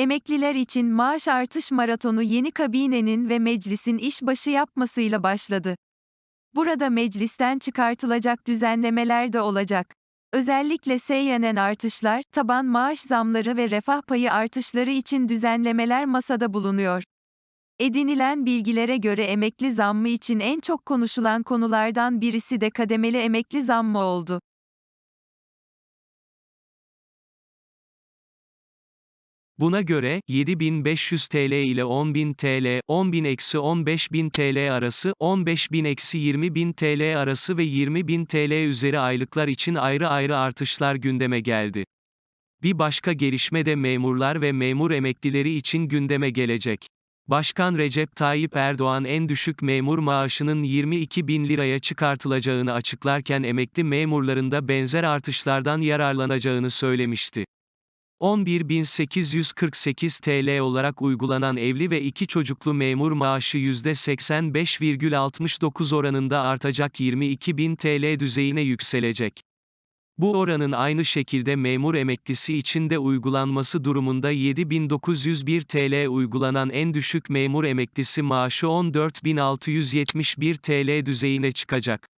Emekliler için maaş artış maratonu yeni kabinenin ve meclisin işbaşı yapmasıyla başladı. Burada meclisten çıkartılacak düzenlemeler de olacak. Özellikle seyyanen artışlar, taban maaş zamları ve refah payı artışları için düzenlemeler masada bulunuyor. Edinilen bilgilere göre emekli zammı için en çok konuşulan konulardan birisi de kademeli emekli zammı oldu. Buna göre, 7500 TL ile 10.000 TL, 10.000-15.000 TL arası, 15.000-20.000 TL arası ve 20.000 TL üzeri aylıklar için ayrı ayrı artışlar gündeme geldi. Bir başka gelişme de memurlar ve memur emeklileri için gündeme gelecek. Başkan Recep Tayyip Erdoğan en düşük memur maaşının 22 bin liraya çıkartılacağını açıklarken emekli memurların da benzer artışlardan yararlanacağını söylemişti. 11.848 TL olarak uygulanan evli ve iki çocuklu memur maaşı %85,69 oranında artacak 22.000 TL düzeyine yükselecek. Bu oranın aynı şekilde memur emeklisi için de uygulanması durumunda 7.901 TL uygulanan en düşük memur emeklisi maaşı 14.671 TL düzeyine çıkacak.